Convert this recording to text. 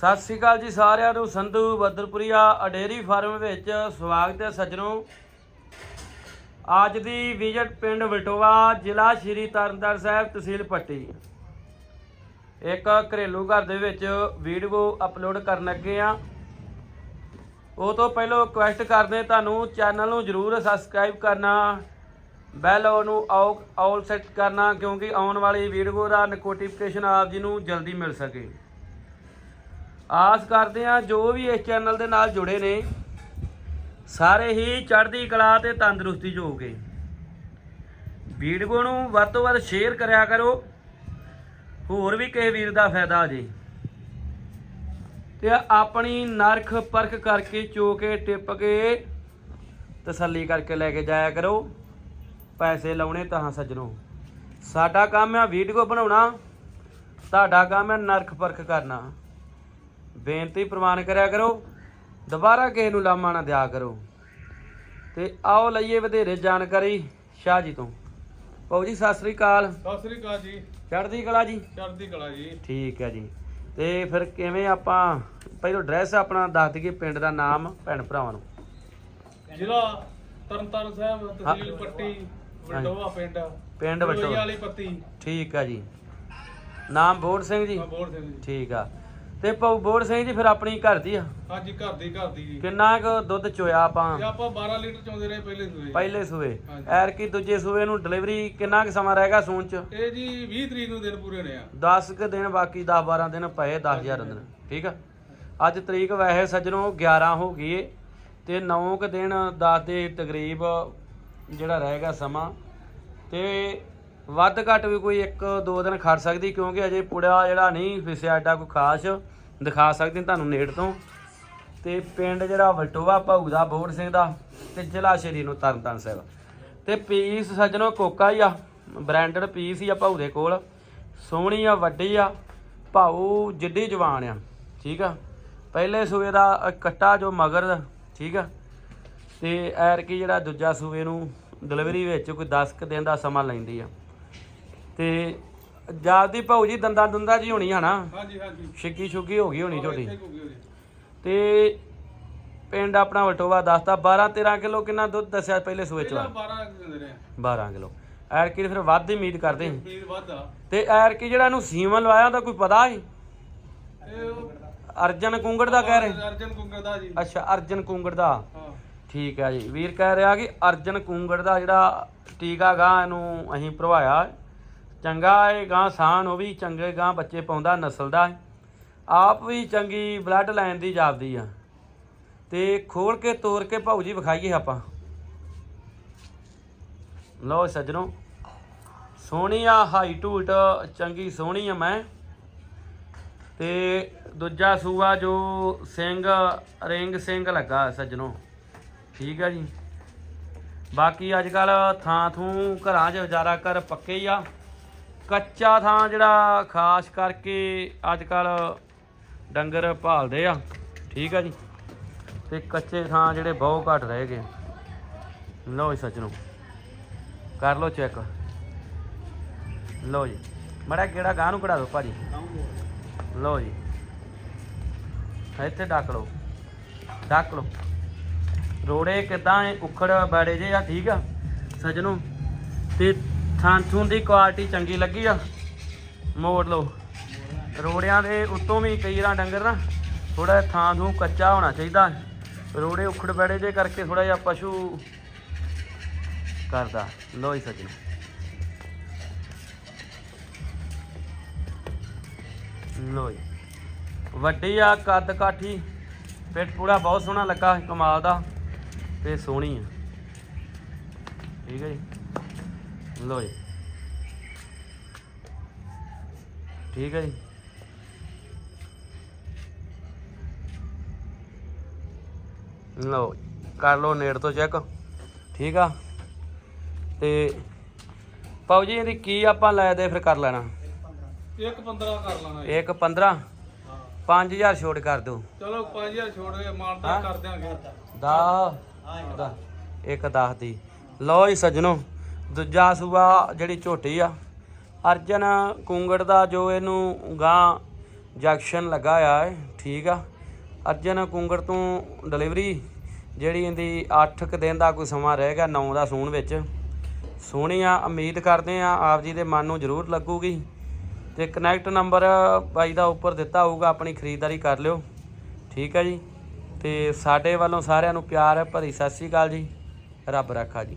ਸਤਿ ਸ੍ਰੀ ਅਕਾਲ ਜੀ ਸਾਰਿਆਂ ਨੂੰ, ਸੰਧੂ ਬੱਦਰਪੁਰੀਆ ਅਡੇਰੀ ਫਾਰਮ ਵਿੱਚ ਸਵਾਗਤ ਹੈ ਸੱਜਣੋ। ਅੱਜ ਦੀ ਵਿਜ਼ਿਟ ਪਿੰਡ ਵਲਟੋਆ ਜ਼ਿਲ੍ਹਾ ਸ਼੍ਰੀ ਤਰਨਤਾਰਨ ਸਾਹਿਬ, ਤਹਿਸੀਲ ਪੱਟੀ। ਇੱਕ ਘਰੇਲੂ ਘਰ ਦੇ ਵਿੱਚ ਵੀਡੀਓ ਅਪਲੋਡ ਕਰਨ ਲੱਗੇ ਆ ਉਹ ਤੋਂ ਪਹਿਲਾਂ ਰਿਕੁਐਸਟ ਕਰਦੇ ਤੁਹਾਨੂੰ ਚੈਨਲ ਨੂੰ ਜਰੂਰ ਸਬਸਕ੍ਰਾਈਬ ਕਰਨਾ ਬੈਲ ਨੂੰ ਆਲ ਸੈੱਟ ਕਰਨਾ, ਕਿਉਂਕਿ ਆਉਣ ਵਾਲੀ ਵੀਡੀਓ ਦਾ ਨੋਟੀਫਿਕੇਸ਼ਨ ਆਪ ਜੀ ਨੂੰ ਜਲਦੀ ਮਿਲ ਸਕੇ। ਆਸ ਕਰਦੇ ਆ ਜੋ ਵੀ ਇਸ ਚੈਨਲ ਦੇ ਨਾਲ ਜੁੜੇ ਨੇ, ਸਾਰੇ ਹੀ ਚੜ੍ਹਦੀ ਕਲਾ ਤੇ ਤੰਦਰੁਸਤੀ 'ਚ ਹੋਗੇ ਵੀਡੀਓ ਨੂੰ ਵੱਧ ਤੋਂ ਵੱਧ ਸ਼ੇਅਰ ਕਰਿਆ ਕਰੋ, ਹੋਰ ਵੀ ਕਿਸੇ ਵੀਰ ਦਾ ਫਾਇਦਾ ਆ ਜੇ। ਤੇ ਆਪਣੀ ਨਰਖ ਪਰਖ ਕਰਕੇ ਚੋ ਕੇ ਟਿੱਪ ਕੇ ਤਸੱਲੀ ਕਰਕੇ ਲੈ ਕੇ ਜਾਇਆ ਕਰੋ। ਪੈਸੇ ਲਾਉਣੇ ਤਾਂ ਸੱਜਣੋ। ਸਾਡਾ ਕੰਮ ਆ ਵੀਡੀਓ ਬਣਾਉਣਾ, ਤੁਹਾਡਾ ਕੰਮ ਹੈ ਨਰਖ ਪਰਖ ਕਰਨਾ। ਬੇਨਤੀ ਪ੍ਰਵਾਨ ਕਰਿਆ ਕਰੋ ਦੁਬਾਰਾ ਕਿਸੇ ਨੂੰ ਲਾਮਾ ਨਾ ਦਿਆ ਕਰੋ। ਤੇ ਆਓ ਲਈਏ ਵਧੇਰੇ ਜਾਣਕਾਰੀ ਸ਼ਾਹ ਜੀ ਤੋਂ। ਪਾਉ ਜੀ ਸਤਿ ਸ੍ਰੀ ਅਕਾਲ। ਸਤਿ ਸ੍ਰੀ ਅਕਾਲ ਜੀ। ਚੜ੍ਹਦੀ ਕਲਾ ਜੀ? ਚੜ੍ਹਦੀ ਕਲਾ ਜੀ। ਠੀਕ ਹੈ ਜੀ। ਤੇ ਫਿਰ ਕਿਵੇਂ ਆਪਾਂ ਪਹਿਲਾਂ ਐਡਰੈਸ ਆਪਣਾ ਦੱਸ ਦਈਏ ਪਿੰਡ ਦਾ ਨਾਮ ਭੈਣ ਭਰਾਵਾਂ ਨੂੰ। ਜ਼ਿਲ੍ਹਾ ਤਰਨਤਾਰਨ ਸਾਹਿਬ ਤਹਿਸੀਲ ਪੱਟੀ ਵਡੋਆ ਪਿੰਡ। ਪਿੰਡ ਵਾਲੀ ਪੱਤੀ। ਠੀਕ ਆ ਜੀ। ਨਾਮ ਬੋੜ ਸਿੰਘ ਜੀ? ਬੋਲ ਸਿੰਘ ਜੀ। ਠੀਕ ਆ। ਤੇ ਪਾਉ ਬੋੜ ਸਿੰਘ ਜੀ ਫਿਰ ਆਪਣੀ ਘਰ ਦੀ ਆ। ਹਾਂਜੀ ਘਰ ਦੀ ਘਰ ਦੀ ਜੀ। ਕਿੰਨਾ ਕੁ ਦੁੱਧ ਚੋਇਆ ਆਪਾਂ? ਇਹ ਆਪਾਂ 12 ਲੀਟਰ ਚੋਂਦੇ ਰਹੇ ਪਹਿਲੇ ਸੂਏ ਪਹਿਲੇ ਸੂਏ। ਹਾਂਜੀ। ਐਰ ਕੀ ਦੂਜੇ ਸੂਏ ਨੂੰ ਡਿਲੀਵਰੀ ਕਿੰਨਾ ਕੁ ਸਮਾਂ ਰਹੇਗਾ ਸੂਣ ਚ? ਇਹ ਜੀ 20 ਤਰੀਕ ਨੂੰ ਦਿਨ ਪੂਰੇ ਨੇ ਆ। 10 ਕੁ ਦਿਨ ਬਾਕੀ 10 12 ਦਿਨ ਪਏ 10000 ਦਿਨ। ਠੀਕ ਆ? ਅੱਜ ਤਰੀਕ ਵੈਸੇ ਸੱਜਣੋ 11 ਹੋ ਗਈ ਏ ਤੇ 9 ਕੁ ਦਿਨ 10 ਦੇ ਤਕਰੀਬ ਜਿਹੜਾ ਰਹੇਗਾ ਸਮਾਂ। ਤੇ ਵੱਧ ਘੱਟ ਵੀ ਕੋਈ 1 2 ਦਿਨ ਖੜ ਸਕਦੀ, ਕਿਉਂਕਿ ਅਜੇ ਪੁੜਾ ਜਿਹੜਾ ਨਹੀਂ ਫਿਸਿਆ ਐਡਾ ਕੋਈ ਖਾਸ ਦਿਖਾ ਸਕਦੇ ਤੁਹਾਨੂੰ ਨੇੜ ਤੋਂ। ਤੇ ਪਿੰਡ ਜਿਹੜਾ ਵਲਟੋਵਾ ਭਾਊ ਦਾ, ਬੋੜ ਸਿੰਘ ਦਾ ਤੇ ਜ਼ਿਲ੍ਹਾ ਸ਼੍ਰੀ ਨੂੰ ਤਰਨਤਾਰਨ ਸਾਹਿਬ। ਤੇ ਪੀਸ ਸੱਜਣੋ ਕੋਕਾ ਹੀ ਆ, ਬ੍ਰਾਂਡਡ ਪੀਸ ਹੀ ਆ ਭਾਊ ਦੇ ਕੋਲ। ਸੋਹਣੀ ਆ, ਵੱਡੀ ਆ, ਭਾਊ ਜਿੱਡੀ ਜਵਾਨ ਆ, ਠੀਕ ਆ। ਪਹਿਲੇ ਸੂਏ ਦਾ ਕੱਟਾ ਜੋ ਮਗਰ, ਠੀਕ ਆ। ਤੇ ਐਰ ਕੀ ਜਿਹੜਾ ਦੂਜਾ ਸੂਏ ਨੂੰ ਡਿਲੀਵਰੀ ਵਿੱਚ ਕੋਈ 10 ਕੁ ਦਿਨ ਦਾ ਸਮਾਂ ਲੈਂਦੀ ਆ। ਤੇ ਜਾਪਦੀ ਭਾਊ ਜੀ ਦੰਦਾਂ ਦੁੰਦਾ ਜੀ ਹੋਣੀ ਆ ਨਾ। ਹਾਂਜੀ ਹਾਂਜੀ। ਛਿੱਗੀ ਛੁੱਗੀ ਹੋ ਗਈ ਹੋਣੀ ਹੋਈ। ਤੇ ਪਿੰਡ ਆਪਣਾ ਵਟੋਵਾ ਦੱਸਦਾ 12 13 ਕਿਲੋ ਕਿੰਨਾ ਦੁੱਧ ਦੱਸਿਆ ਪਹਿਲੇ ਸੂਏ ਚ? ਪਹਿਲਾਂ 12 ਦਿੰਦੇ ਰਹੇ। 12 ਕਿਲੋ। ਐਰ ਕੀ ਫਿਰ ਵੱਧ ਦੀ ਉਮੀਦ ਕਰਦੇ। ਸਪੀਡ ਵੱਧ ਆ। ਤੇ ਐਰ ਕੀ ਜਿਹੜਾ ਇਹਨੂੰ ਸੀਮਨ ਲਵਾਇਆ ਉਹਦਾ ਕੋਈ ਪਤਾ ਹੈ ਅਰਜਨ ਕੁੰਗੜ ਦਾ ਕਹਿ ਰਹੇ। ਅਰਜਨ ਕੁੰਗਰ ਦਾ ਜੀ। ਅੱਛਾ ਅਰਜਨ ਕੁੰਗੜ ਦਾ। ਹਾਂ। ਠੀਕ ਹੈ ਜੀ। ਵੀਰ ਕਹਿ ਰਿਹਾ ਕਿ ਅਰਜਨ ਕੁੰਗੜ ਦਾ ਜਿਹੜਾ ਟੀਕਾ ਗਾਂ ਇਹਨੂੰ ਅਸੀਂ ਭਰਵਾਇਆ। ਚੰਗਾ ਏ ਗਾਂ ਸਾਨ, ਉਹ ਵੀ ਚੰਗੇ ਗਾਂ ਬੱਚੇ ਪਾਉਂਦਾ ਨਸਲ ਦਾ ਆਪ ਵੀ ਚੰਗੀ ਬਲੱਡ ਲਾਈਨ ਦੀ ਜਾਪਦੀ ਆ। ਤੇ ਖੋਲ ਕੇ ਤੋੜ ਕੇ ਭਾਊ ਜੀ ਵਿਖਾਈਏ ਆਪਾਂ। ਲਓ ਸੱਜਣੋ, ਸੋਹਣੀ ਆ ਹਾਈ ਟੂਟ ਚੰਗੀ ਸੋਹਣੀ ਆ ਮੈਂ। ਤੇ ਦੂਜਾ ਸੂਆ ਜੋ ਸਿੰਘ, ਰਿੰਗ ਸਿੰਘ ਲੱਗਾ ਸੱਜਣੋ। ਠੀਕ ਆ ਜੀ। ਬਾਕੀ ਅੱਜ ਕੱਲ ਥਾਂ ਥੂ ਘਰਾਂ 'ਚ ਜ਼ਿਆਦਾ ਕਰ ਪੱਕੇ ਹੀ ਆ। ਕੱਚਾ ਥਾਂ ਜਿਹੜਾ ਖਾਸ ਕਰਕੇ ਅੱਜ ਕੱਲ ਡੰਗਰ ਭਾਲਦੇ ਆ, ਠੀਕ ਆ ਜੀ? ਤੇ ਕੱਚੇ ਥਾਂ ਜਿਹੜੇ ਬਹੁਤ ਘੱਟ ਰਹਿ ਗਏ। ਲਓ ਜੀ ਸੱਜਣੋ, ਕਰ ਲਓ ਚੈੱਕ। ਲਓ ਜੀ, ਮੜਾ ਕਿਹੜਾ ਗਾਂ ਨੂੰ ਕਢਾ ਦਿਓ ਭਾਜੀ। ਲਓ ਜੀ, ਇੱਥੇ ਡੱਕ ਲਓ ਡੱਕ ਲਓ। ਰੋੜੇ ਕਿਦਾਂ ਇਹ ਉਖੜ ਬੜੇ ਜੇ ਆ, ਠੀਕ ਆ? ਸਜਣੋ, ਤੇ ਥਾਂ ਥੂਨ ਦੀ ਕੁਆਲਿਟੀ ਚੰਗੀ ਲੱਗੀ ਆ। ਮੋੜ ਲਓ। ਰੋੜਿਆਂ ਦੇ ਉੱਤੋਂ ਵੀ ਕਈ ਰਾਂ ਡੰਗਰ ਨਾ ਥੋੜਾ ਥਾਂ ਥੂ ਕੱਚਾ ਹੋਣਾ ਚਾਹੀਦਾ। ਰੋੜੇ ਉਖੜ ਬੜੇ ਜੇ ਕਰਕੇ ਥੋੜਾ ਜਿਹਾ ਪਸ਼ੂ ਕਰਦਾ। ਲੋ ਹੀ ਸਜਣੋ। ਲੋ ਵੱਡੀ ਆ ਕੱਦ ਕਾਠੀ। ਪਿੱਠ ਪੂੜਾ ਬਹੁਤ ਸੋਹਣਾ ਲੱਗਾ ਕਮਾਲ ਦਾ ਤੇ ਸੋਹਣੀ ਆ। ਠੀਕ ਹੈ ਜੀ। ਲੋ ਜੀ। ਠੀਕ ਹੈ ਜੀ। ਲਓ ਕਰ ਲਓ ਨੇੜ ਤੋਂ ਚੈੱਕ। ਠੀਕ ਆ। ਤੇ ਪਾਉ ਜੀ ਇਹਦੀ ਕੀ ਆਪਾਂ ਲੈ ਦੇ ਫਿਰ ਕਰ ਲੈਣਾ। ਇੱਕ 15 ਕਰ ਲਾਣਾ ਜੀ। ਇੱਕ 15 ਹਾਂ 5000 ਛੋਟ ਕਰ ਦਿਓ। ਚਲੋ 5000 ਛੋੜ ਕੇ ਮਾਨਤਾ ਹਾਂ? ਕਰ ਦਿਆਂਗੇ। ਦਾ ਦਾ ਇੱਕ 10 ਦੀ। ਲਓ ਜੀ ਸੱਜਣੋ। ਦੂਜਾ ਸੂਆ ਜਿਹੜੀ ਝੋਟੀ ਆ, ਅਰਜਨ ਕੁੰਗੜ ਦਾ ਜੋ ਇਹਨੂੰ ਗਾਂ ਜੰਕਸ਼ਨ ਲੱਗਾ ਆ ਹੈ ਠੀਕ ਆ। ਅਰਜਨ ਕੁੰਗੜ ਤੋਂ ਡਿਲੀਵਰੀ, ਜਿਹੜੀ ਇਹਦੀ 8 ਕੁ ਦਿਨ ਦਾ ਕੋਈ ਸਮਾਂ ਰਹੇਗਾ 9 ਦਾ ਸੂਣ ਵਿੱਚ। ਸੋਹਣੀ ਆ, ਉਮੀਦ ਕਰਦੇ ਆ ਆਪ ਜੀ ਦੇ ਮਨ ਨੂੰ ਜ਼ਰੂਰ ਲੱਗੂਗੀ। ਤੇ ਕਨੈਕਟ ਨੰਬਰ ਬਾਈ ਦਾ ਉੱਪਰ ਦਿੱਤਾ ਹੋਊਗਾ, ਆਪਣੀ ਖਰੀਦਦਾਰੀ ਕਰ ਲਿਓ। ਠੀਕ ਆ ਜੀ। ਤੇ ਸਾਡੇ ਵੱਲੋਂ ਸਾਰਿਆਂ ਨੂੰ ਪਿਆਰ, ਭਰੀ ਸਤਿ ਸ਼੍ਰੀ ਅਕਾਲ ਜੀ। ਰੱਬ ਰੱਖਾ ਜੀ।